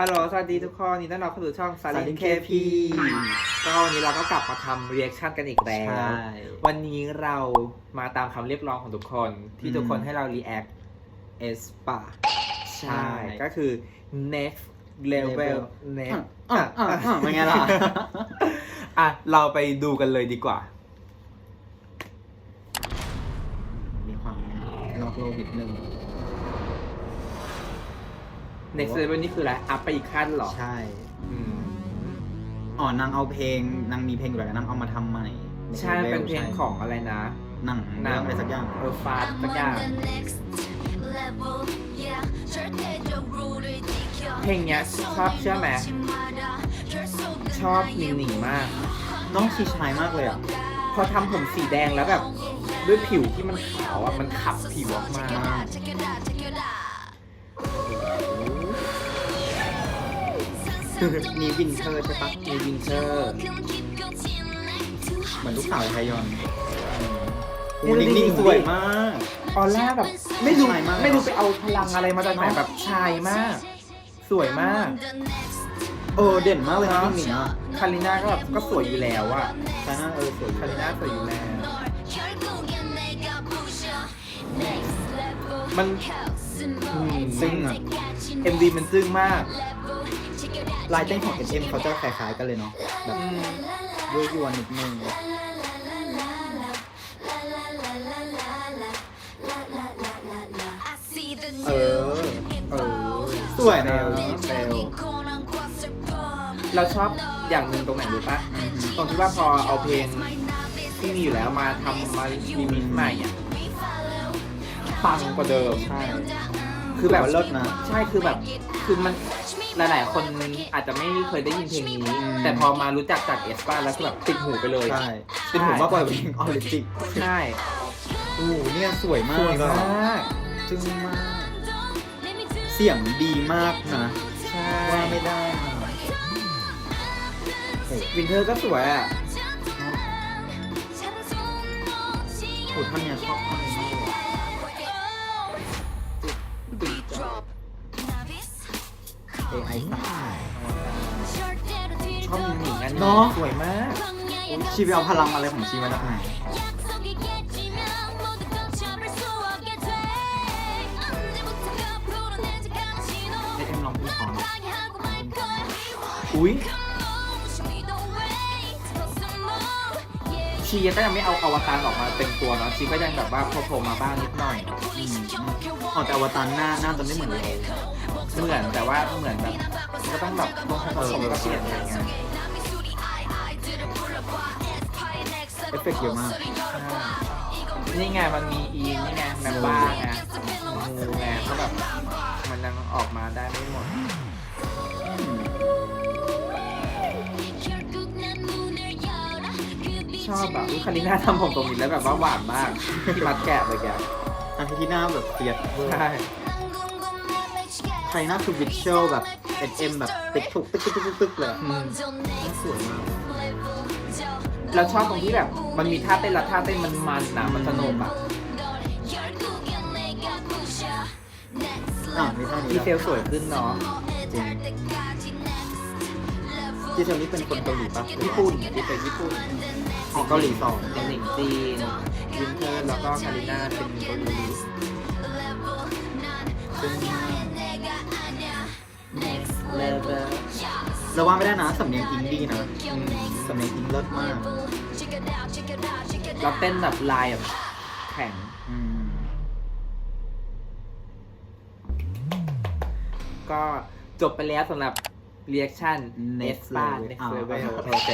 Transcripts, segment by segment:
ฮัลโหล สวัสดีทุกคนนี่ต้อนรับเข้าสู่ช่อง s a l i n Salin KP KP ก็วันนี้เราก็กลับมาทำ reaction กันอีกแล้ว ใช่ วันนี้เรามาตามคำเรียกร้องของทุกคน ที่อืมทุกคนให้เรา react e s p a ใช่ใช่ ก็คือ next level Level next อะอะอะเป็นไงล่ะ อะ เราไปดูกันเลยดีกว่า มีความนอกโลกนิดนึง next level นี่คืออะไรอัพไปอีกขั้นเหรอใช่อืมอ๋อนางเอาเพลงนางมีเพลงอยู่แล้วนางเอามาทำใหม่ใช่เป็นเพลงของอะไรนะหนังหนัเรื่องงอะไรสักอย่าง เออฟาสสักอย่างเพลงเนี้ยชอบเชื่อไหม ชอบหนิงหนิงมาก น้องชีชายมากเลยอะ พอทำผมสีแดงแล้วแบบ ด้วยผิวที่มันขาวอะ มันขับผิวออกมา มีวินเทอร์ใช่ปะมีวินเทอร์เหมือนลูกสาวไทยอนนี่โอ้ดูดินิ่งๆสวยมากออร่าแบบไม่รู้ชายมากไม่รู้ไปเอาพลังอะไรมาจากไหนแบบชายมาก สวยมากเออเด่นมากเลยนะจริงๆอะคาริน่าก็แบบก็สวยอยู่แล้วอะใช่น่าเออสวยคาริน่าสวยอยู่แล้วมันอืมซึ่งอะ MV มันซึ้งมาก ลายเต้นของ SM เขาจะคล้ายๆกันเลยเนาะแบบยั่วยวนนิดนึงเออ เออ สวยนะเซลเราชอบอย่างหนึ่งตรงไหนรู้ปะตรงที่ว่าพอเอาเพลงที่มีอยู่แล้วมาทำมารีมิกใหม่อะปังกว่าเดิมใช่ คือแบบว่าเลิศนะ ใช่คือแบบคือมันหลายๆคนอาจจะไม่เคยได้ยินเพลงนี้ อืม แต่พอมารู้จักจากเอสปาแล้วคือแบบติดหูไปเลย ใช่เป็นผมมากกว่าเพลงออริจินใช่โอ้โหเนี่ยสวยมาสกวยอะมากจึ้งมาก เสียงดีมากนะใช่ว่าไม่ได้นะโอ้โหวินเทอร์ก็สวยอะโหท่านเนี่ยชอบท่านนี้มากเลย ไอสาชอบหนิงๆอันนี้เนาะสวยมากชีไปเอาพลังอะไรของชีมาจากไหน เอ็มลองพี่ขอหน่อยอุ้ยชีก็ยังไม่เอาอวตารออกมาเต็มตัวเนาะชีก็ยังแบบว่าโผล่ๆมาบ้างนิดหน่อยอืมอ๋อแต่อวตารหน้าหน้าจะไม่เหมือนเลย เหมือนแต่ว่าเหมือนแบบมันก็ต้องแบบต้องผสมก็เปลี่ยนอะไรเงี้ยเอฟเฟกต์เยอะมากนี่ไงมันมีอีนี่ไงแมมบ้าไงงูไงก็แบบมันยังออกมาได้ไม่หมดชอบแบบลูกคาริน่าทำผมตรงนี้แล้วแบบว่าหวานมากที่มัดแกะเลยแกอันที่หน้าแบบเปียดเวอร์ใช่ ใครหน้าคือวิชวลแบบ SM แบบติ๊กถูกติ๊กติ๊กติ๊กติ๊กเลยอืมสวยมากเราชอบตรงที่แบบมันมีท่าเต้นแล้วท่าเต้นมันมันนะมันสนุกอะอะมีท่าดีนี้เทลสวยขึ้นเนาะจริงที่เธอนี่เป็นคนเกาหลีปะญี่ปุ่นดีเทลญี่ปุ่นของเกาหลีสองเป็นหนิงจีนวินเทอร์แล้วก็คาริน่าเป็นเกาหลีซึ่ง เลเวลเราว่าไม่ได้นะสำเนียงอิงดีนะสำเนียงอิงเลิศมาก เราเต้นแบบลายแบบแข็งอืมก็จบไปแล้วสำหรับ reaction Next Next Level Level Next อ่า Level โอเค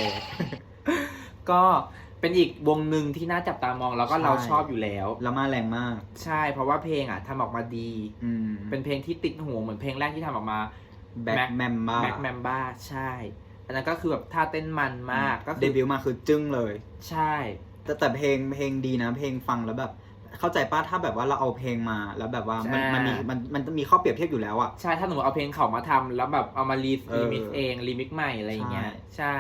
ก็เป็นอีกวงหนึ่งที่น่าจับตามองแล้วก็ใช่เราชอบอยู่แล้วแล้วมาแรงมาก ใช่เพราะว่าเพลงอะทำออกมาดี อืม เป็นเพลงที่ติดหูเหมือนเพลงแรกที่ทำออกมา แบ็คแมมบ้าแบ็คแมมบ้าใช่ อันนั้นก็คือแบบท่าเต้นมันมากก็เดคือบิวต์มาคือจึ้งเลย ใช่ แต่แต่เพลงเพลงดีนะ เพลงฟังแล้วแบบ เข้าใจป้าถ้าแบบว่าเราเอาเพลงมาแล้วแบบว่ามันมันมีมันมันมีข้อเปรียบเทียบอยู่แล้วอะใช่ถ้าหนูเอาเพลงเขามาทำแล้วแบบเอามารีเออรีมิกซ์เองรีมิกซ์ใหม่อะไรอย่างเงี้ยใช่ใช่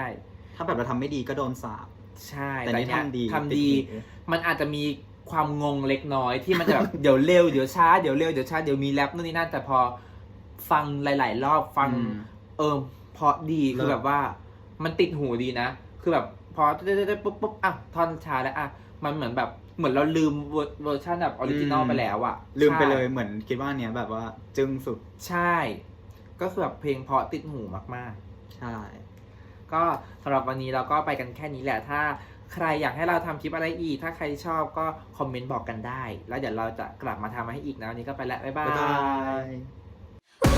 ถ้าแบบเราทำไม่ดีก็โดนสาบใช่ แต่นี่เนี้ยทำดีทำดีเทคนิคมันอาจจะมีความงงเล็กน้อยที่มันจะแบบเดี๋ยวเร็วเดี๋ยวช้าเดี๋ยวเร็วเดี๋ยวช้าเดี๋ยวมีแรปนู่นนี่นั่นแต่พอ ฟังหลาย ๆ รอบฟังอืมเออเพราะดีเลิศคือแบบว่า มันติดหูดีนะ คือแบบพอได้ๆๆปุ๊บปุ๊บอะท่อนชาแล้วอะมันเหมือนแบบเหมือนเราลืมเวอร์เวอร์ชันแบบออริจินอลไปแล้วอะลืมไปใช่เลยเหมือนคิดว่าอันเนี้ยแบบว่าจึ้งสุดใช่ ก็คือแบบเพลงเพราะติดหูมากใช่ๆก็สำหรับวันนี้เราก็ไปกันแค่นี้แหละถ้าใครอยากให้เราทำคลิปอะไรอีก ถ้าใครชอบก็คอมเมนต์บอกกันได้ แล้วเดี๋ยวเราจะกลับมาทำให้อีกนะวันนี้ก็ไปแล้ว บ๊ายบาบ๊ายบายย you